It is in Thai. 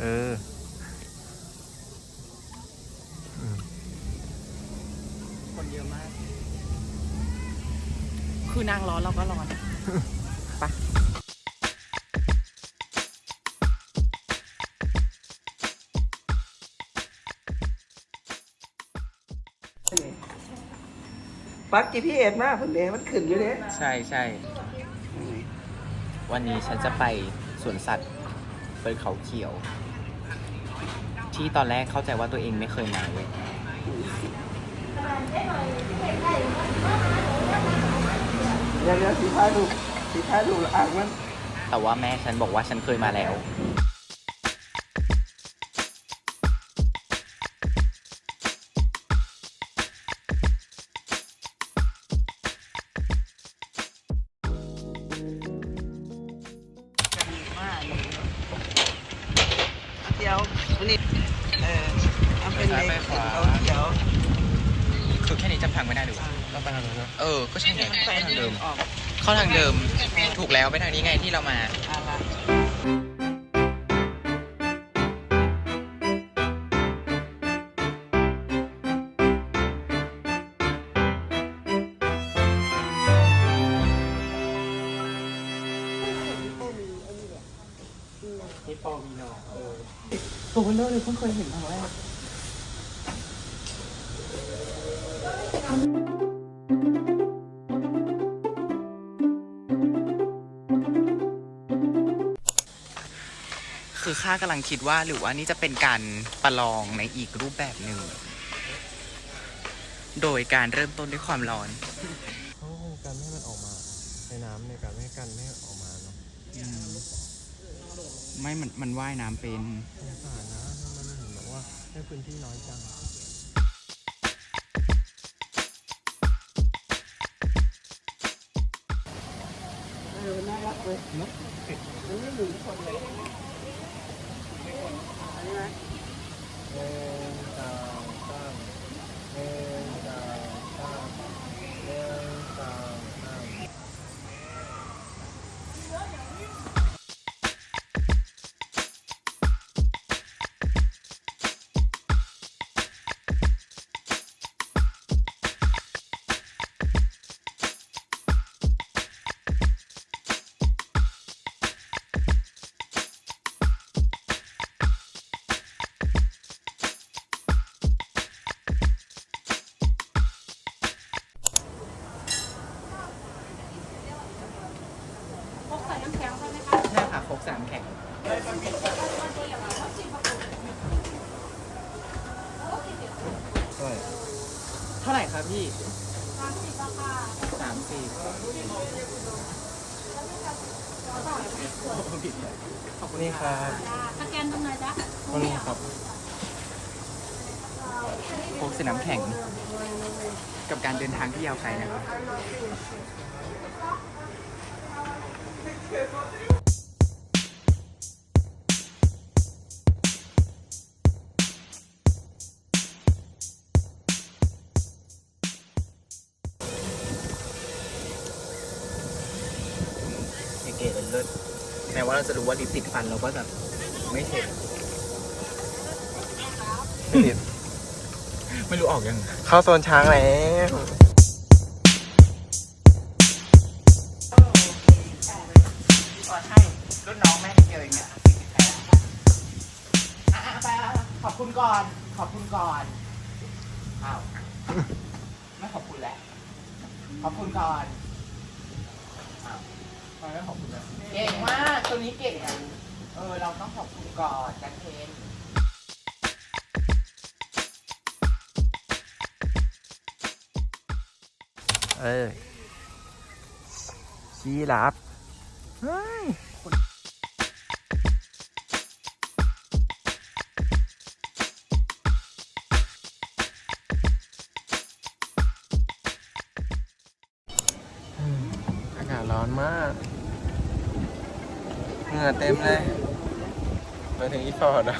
เออคนเยอะมาก คือนางร้อนเราก็ร้อนไปะปัก GPS มาเพิ่นเด้มันขึ้นอยู่เด้ใช่ใช่ วันนี้ฉันจะไปสวนสัตว์เปิดเขาเขียว ที่ตอนแรกเข้าใจว่าตัวเองไม่เคยมาเว้ยเดี๋ยวเดี๋ยวสีท้ายรูปสีท้ายรูปแล้วอ่างมันแต่ว่าแม่ฉันบอกว่าฉันเคยมาแล้ว เดี๋ยวนี่เออเอาเป็น ซ้าย เล็ก ไปขวา เขาเขียว คือแค่ นี้จำทางไม่ได้หรือวะก็ไปทางนู้นนะเออ ก็ใช่ไงไปเข้าทางเดิม ออกเข้าทางเดิม ถูกแล้วไปทางนี้ไงที่เรามาอะไรนี่ปอมีนอเออตัวเบลอเลยเพิ่งเคยเห็นครั้งแรก คือข้ากำลังคิดว่าหรือว่านี่จะเป็นการประลองในอีกรูปแบบหนึ่ง โดยการเริ่มต้นด้วยความร้อนเขาคงกันไม่ให้มันออกมาในน้ำในการไม่ให้กันไม่ให้ออกมาเนาะไม่มันมันว่ายน้ำเป็นสงสารนะมันเห็นแบบว่าได้พื้นที่น้อยจัง อ สามแข็งใช่เท่าไหร่ครับพี่สามสิบขอบคุณนี่ครับ สแกนตรงไหนจ๊ะคนนี้ครับโคกสนามแข่ง กับการเดินทางที่ยาวไกลนะครับ แม้ว่าเราจะรู้ว่าลิปติดฟันเราก็จะไม่เช็ดติดไม่รู้ออกยัง เข้าโซนช้างแล้วก่อนให้รุ่นน้องแม่นิดเดียวเองเนี่ยอะๆไปอะขอบคุณก่อน ขอบคุณก่อนอ้าวไม่ขอบคุณแล้ว ขอบคุณก่อนอ้าว ทำไมไม่ขอบคุณแล้วเก่งมากตัวนี้เก่งอะเออเราต้องขอบคุณก่อนจันเทนเออชีรับเฮ้ยอากาศร้อนมาก เหงื่อเต็มเลย มาถึงอีฟอร์ดอะ